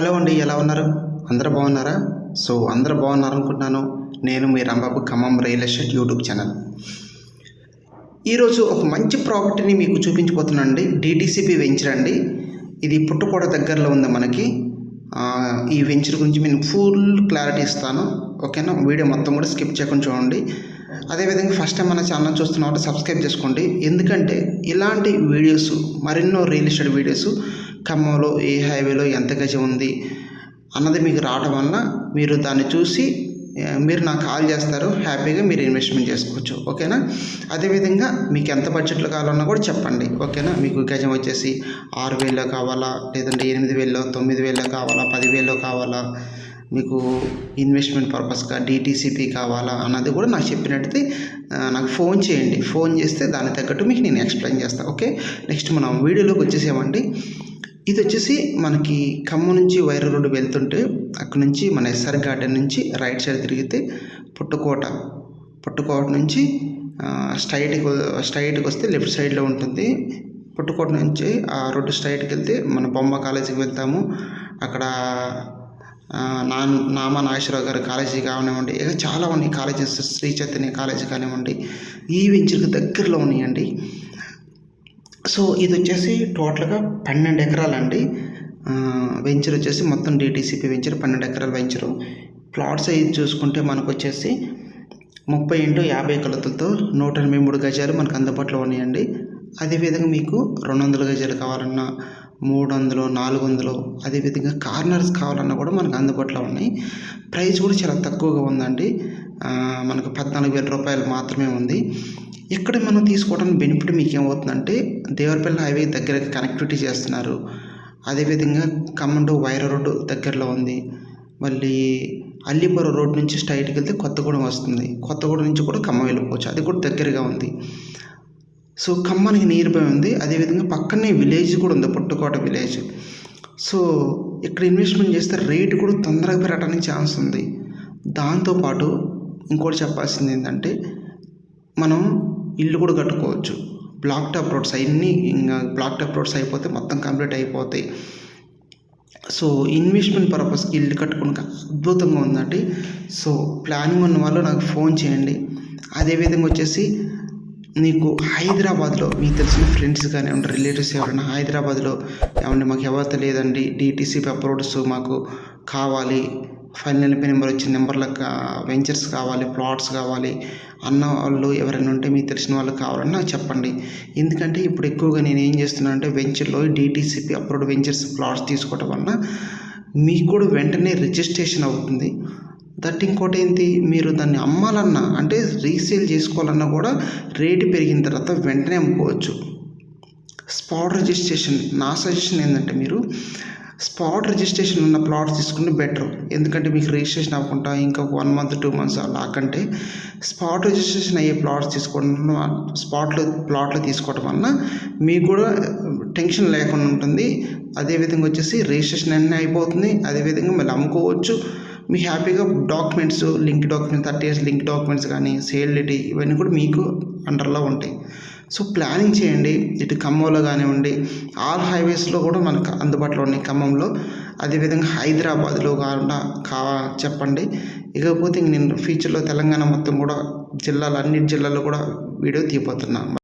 Hello అండి ఎలా ఉన్నారు? అందరూ బాగున్నారా? సో అందరూ బాగున్నారు అనుకుంటున్నాను నేను మీ Rambabu Khammam real estate YouTube channel. ఈరోజు ఒక మంచి ప్రాపర్టీని మీకు చూపించబోతున్నానండి డిటీసీపీ వెంచర్ అండి. ఇది పుట్టుకోట దగ్గరలో ఉంది మనకి. ఈ వెంచర్ గురించి నేను ఫుల్ క్లారిటీ ఇస్తాను. ఓకేనా? వీడియో మొత్తం కూడా స్కిప్ చేయకుండా చూడండి. అదేవిధంగా ఫస్ట్ టైం మన ఛానల్ చూస్తున్న సబ్స్క్రైబ్ చేసుకోండి. ఎందుకంటే ఇలాంటి వీడియోస్ మరెన్నో రియల్ ఎస్టేట్ వీడియోస్ ఖమ్మంలో ఏ హైవేలో ఎంత గజం ఉంది అన్నది మీకు రావడం వలన మీరు దాన్ని చూసి మీరు నాకు కాల్ చేస్తారు. హ్యాపీగా మీరు ఇన్వెస్ట్మెంట్ చేసుకోవచ్చు. ఓకేనా? అదేవిధంగా మీకు ఎంత బడ్జెట్లో కావాలన్నా కూడా చెప్పండి. ఓకేనా? మీకు గజం వచ్చేసి ఆరు వేల్లో కావాలా? లేదంటే ఎనిమిది వేల్లో తొమ్మిది వేల్లో కావాలా? పదివేల్లో కావాలా? మీకు ఇన్వెస్ట్మెంట్ పర్పస్గా డిటీసీపీ కావాలా అన్నది కూడా నాకు చెప్పినట్టయితే నాకు ఫోన్ చేయండి. ఫోన్ చేస్తే దానికి తగ్గట్టు మీకు నేను ఎక్స్ప్లెయిన్ చేస్తాను ఓకే నెక్స్ట్ మనం వీడియోలోకి వచ్చేసామండి. ఇది వచ్చేసి మనకి ఖమ్మం నుంచి వైర రోడ్డు వెళ్తుంటే అక్కడ నుంచి మన ఎస్ఆర్ గార్డెన్ నుంచి రైట్ సైడ్ తిరిగితే పుట్టుకోట. పుట్టుకోట నుంచి స్ట్రైట్కి స్ట్రైట్కి వస్తే లెఫ్ట్ సైడ్లో ఉంటుంది. పుట్టుకోట నుంచి ఆ రోడ్డు స్ట్రైట్కి వెళ్తే మన బొమ్మ కాలేజీకి వెళ్తాము. అక్కడ నా నామ నాగేశ్వరరావు గారి కాలేజీ కానివ్వండి ఇక చాలా ఉన్నాయి కాలేజెస్ శ్రీ చైతన్య కాలేజీ కానివ్వండి ఈ వెంచర్కి దగ్గరలో ఉన్నాయండి. సో ఇది వచ్చేసి టోటల్గా పన్నెండు ఎకరాలండి. వెంచర్ వచ్చేసి మొత్తం డీటీసీపీ వెంచర్ పన్నెండు ఎకరాల వెంచరు. ప్లాట్ సైజ్ చూసుకుంటే మనకు వచ్చేసి ముప్పై ఇంటూ యాభై కొలతలతో నూట ఎనభై మూడు గజాలు మనకు అందుబాటులో ఉన్నాయండి. అదేవిధంగా మీకు రెండు వందల గజాలు కావాలన్నా మూడు వందలు నాలుగు వందలు అదేవిధంగా కార్నర్స్ కావాలన్నా కూడా మనకు అందుబాటులో ఉన్నాయి. ప్రైస్ కూడా చాలా తక్కువగా ఉందండి. మనకు పద్నాలుగు వేల రూపాయలు మాత్రమే ఉంది. ఇక్కడ మనం తీసుకోవడానికి బెనిఫిట్ మీకు ఏమవుతుందంటే దేవరపల్లి హైవే దగ్గరకి కనెక్టివిటీ చేస్తున్నారు. అదేవిధంగా ఖమ్మం టు రోడ్డు దగ్గరలో ఉంది. మళ్ళీ అల్లిపురం రోడ్ నుంచి స్ట్రైట్కి వెళ్తే కొత్తగూడెం వస్తుంది. కొత్తగూడెం నుంచి కూడా ఖమ్మం వెళ్ళిపోవచ్చు. అది కూడా దగ్గరగా ఉంది. సో ఖమ్మానికి నియర్ బై ఉంది. అదేవిధంగా పక్కనే విలేజ్ కూడా ఉంది పుట్టుకోట విలేజ్. సో ఇక్కడ ఇన్వెస్ట్మెంట్ చేస్తే రేటు కూడా తొందరగా పెరగడానికి ఛాన్స్ ఉంది. దాంతోపాటు ఇంకోటి చెప్పాల్సింది ఏంటంటే మనం ఇల్లు కూడా కట్టుకోవచ్చు. బ్లాక్ టాప్ రోడ్స్ అన్నీ ఇంకా బ్లాక్ టాప్ రోడ్స్ అయిపోతే మొత్తం కంప్లీట్ అయిపోతాయి. సో ఇన్వెస్ట్మెంట్ పర్పస్కి ఇల్లు కట్టుకుని అద్భుతంగా ఉందండి. సో ప్లానింగ్ ఉన్న వాళ్ళు నాకు ఫోన్ చేయండి. అదేవిధంగా వచ్చేసి నీకు హైదరాబాద్లో మీకు తెలిసిన ఫ్రెండ్స్ కానీ కానివ్వండి రిలేటివ్స్ ఎవరైనా హైదరాబాద్లో ఏమండి మాకు ఎవరు తెలియదండి డిటీసీ అప్రోడ్స్ మాకు కావాలి ఫైనల్ నెంబర్ వచ్చిన నెంబర్లకు వెంచర్స్ కావాలి ప్లాట్స్ కావాలి అన్న వాళ్ళు ఎవరైనా ఉంటే మీకు తెలిసిన వాళ్ళు కావాలని నాకు చెప్పండి. ఎందుకంటే ఇప్పుడు ఎక్కువగా నేను ఏం చేస్తున్నాను అంటే వెంచర్లో డిటీసీపీ అప్రూవ్డ్ వెంచర్స్ ప్లాట్స్ తీసుకోవడం వలన మీకు కూడా వెంటనే రిజిస్ట్రేషన్ అవుతుంది. దట్ ఇంకోటి ఏంటి? మీరు దాన్ని అమ్మాలన్నా అంటే రీసేల్ చేసుకోవాలన్నా కూడా రేటు పెరిగిన తర్వాత వెంటనే అమ్ముకోవచ్చు. స్పాట్ రిజిస్ట్రేషన్ నా సజెషన్ ఏంటంటే మీరు స్పాట్ రిజిస్ట్రేషన్ ఉన్న ప్లాట్స్ తీసుకుంటే బెటర్. ఎందుకంటే మీకు రిజిస్ట్రేషన్ అవ్వకుండా ఇంకా వన్ మంత్ టూ మంత్స్ అలాకంటే స్పాట్ రిజిస్ట్రేషన్ అయ్యే ప్లాట్స్ తీసుకోవడం స్పాట్లో ప్లాట్లు తీసుకోవడం వలన మీకు కూడా టెన్షన్ లేకుండా ఉంటుంది. అదేవిధంగా వచ్చేసి రిజిస్ట్రేషన్ అన్నీ అయిపోతుంది. అదేవిధంగా మళ్ళీ అమ్ముకోవచ్చు. మీ హ్యాపీగా documents link documents thirty years link documents కానీ సేల్ డేట్ ఇవన్నీ కూడా మీకు అండర్లో ఉంటాయి. సో ప్లానింగ్ చేయండి. ఇటు ఖమ్మంలో కానివ్వండి ఆల్ హైవేస్లో కూడా మనకు అందుబాటులో ఉన్నాయి ఖమ్మంలో. అదేవిధంగా హైదరాబాద్లో కాకుండా కావా చెప్పండి. ఇకపోతే ఇంక నేను ఫ్యూచర్లో తెలంగాణ మొత్తం కూడా జిల్లాలు అన్ని జిల్లాల్లో కూడా వీడియో తీయబోతున్నాను.